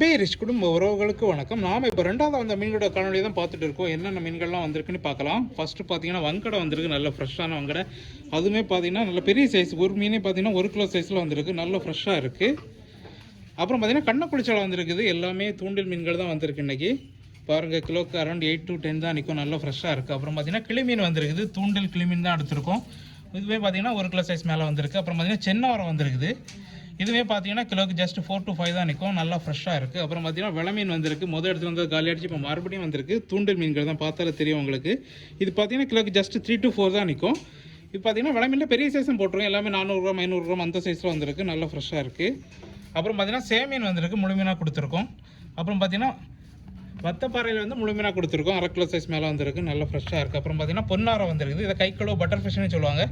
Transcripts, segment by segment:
Bearish குடும்ப உறவுகளுக்கு வணக்கம். நாம் இப்போ ரெண்டாவது அந்த மீன்களோட காணொலி தான் பார்த்துட்டு இருக்கோம். என்னென்ன மீன்கள்லாம் வந்திருக்குன்னு பார்க்கலாம். ஃபஸ்ட்டு பார்த்தீங்கன்னா வங்கடை வந்திருக்கு. நல்ல ஃப்ரெஷ்ஷான வங்கடை. அதுவுமே பார்த்தீங்கன்னா நல்ல பெரிய சைஸ் ஒரு மீனே பார்த்தீங்கன்னா ஒரு கிலோ சைஸில் வந்திருக்கு. நல்ல ஃப்ரெஷ்ஷாக இருக்குது அப்புறம் பார்த்தீங்கன்னா கண்ணக்குளிச்சாலை வந்திருக்குது. எல்லாமே தூண்டில் மீன்கள் தான் வந்திருக்கு இன்றைக்கி பாருங்கள் கிலோக்கு அரௌண்ட் எயிட் டு டென் தான் நிற்கும் நல்லா ஃப்ரெஷ்ஷாக இருக்குது அப்புறம் பார்த்தீங்கன்னா கிளிமீன் வந்திருக்குது. தூண்டில் கிளிமீன் தான் எடுத்திருக்கோம். இதுவே பார்த்தீங்கன்னா ஒரு கிலோ சைஸ் மேலே வந்திருக்கு. அப்புறம் பார்த்தீங்கன்னா சென்னாரம் வந்திருக்குது. இதுவே பார்த்தீங்கன்னா கிலோக்கு ஜஸ்ட் ஃபோர் டு ஃபைவ் தான் நிற்கும் நல்லா ஃப்ரெஷ்ஷாக இருக்குது அப்புறம் பார்த்தீங்கன்னா வெள மீன் வந்திருக்கு. முதல் இடத்துல வந்து காலி அடிச்சு இப்போ மறுபடியும் வந்திருக்கு. தூண்டல் மீன்கள் தான் பார்த்தாலே தெரியும் உங்களுக்கு. இது பார்த்தீங்கன்னா கிலோக்கு ஜஸ்ட் த்ரீ டு ஃபோர் தான் நிற்கும் இது பார்த்தீங்கன்னா வெள மீனில் பெரிய சைஸும் போட்டுருவோம். எல்லாமே நானூறுரூவா ஐநூறுரூவா அந்த சைஸில் வந்திருக்கு. நல்லா ஃப்ரெஷ்ஷாக இருக்குது அப்புறம் பார்த்தீங்கன்னா சேமீன் வந்திருக்கு. முழுமீனாக கொடுத்துருக்கோம். அப்புறம் பார்த்தீங்கன்னா வத்தப்பாறையில் வந்து முழுமையாக கொடுத்துருக்கோம். அரை கிலோ சைஸ் மேலே வந்திருக்கு. நல்லா ஃப்ரெஷ்ஷாக இருக்குது அப்புறம் பார்த்தீங்கன்னா பொன்னாரம் வந்திருக்குது. இதை கை கிலோ பட்டர் ஃபிஷ்னு சொல்லுவாங்க.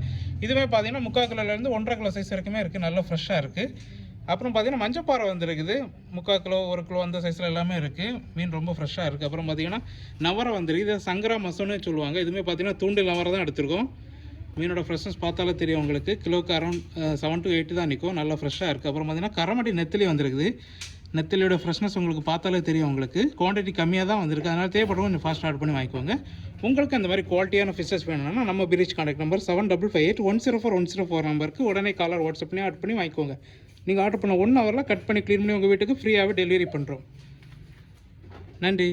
இதுவே பார்த்தீங்கன்னா முக்கால் கிலோலேருந்து ஒன்றரை கிலோ சைஸ் வரைக்குமே இருக்குது நல்லா ஃப்ரெஷ்ஷாக இருக்குது அப்புறம் பார்த்தீங்கன்னா மஞ்சப்பாறை வந்திருக்குது. முக்கால் கிலோ ஒரு கிலோ அந்த சைஸில் எல்லாமே இருக்குது மீன் ரொம்ப ஃப்ரெஷ்ஷாக இருக்குது அப்புறம் பார்த்தீங்கன்னா நவரை வந்துருக்கு. இதை சங்கரா மசோன்னு சொல்லுவாங்க. இதுவுமே பார்த்தீங்கன்னா தூண்டில் நவரை தான் எடுத்திருக்கோம். மீனோட ஃப்ரெஷ்னஸ் பார்த்தாலே தெரியும் உங்களுக்கு. கிலோக்கு அரௌண்ட் செவன் டு எயிட் தான் நிற்கும் நல்லா ஃப்ரெஷ்ஷாக இருக்குது அப்புறம் பார்த்தீங்கன்னா கரமடி நெத்திலி வந்திருக்குது. நெத்திலியோட ஃப்ரெஷ்னஸ் உங்களுக்கு பார்த்தாலே தெரியும் உங்களுக்கு. குவான்டிட்டி கம்மியாக தான் வந்திருக்கு. அதனால் தேவைப்படும் கொஞ்சம் ஃபாஸ்ட் ஆர்டர் பண்ணி வாங்கிக்கோங்க. உங்களுக்கு அந்த மாதிரி குவாலிட்டியான ஃபிஷஸ் வேணும்னா நம்ம breach contact number seven double five eight one zero four one zero four நம்பருக்கு உடனே காலர் வாட்ஸ்அப் பண்ணி ஆர்டர் பண்ணி வாங்கிக்கோங்க. நீங்கள் ஆர்டர் பண்ண ஒன் ஹவரில் கட் பண்ணி க்ளீன் பண்ணி உங்கள் வீட்டுக்கு ஃப்ரீயாகவே டெலிவரி பண்ணுறோம் நன்றி.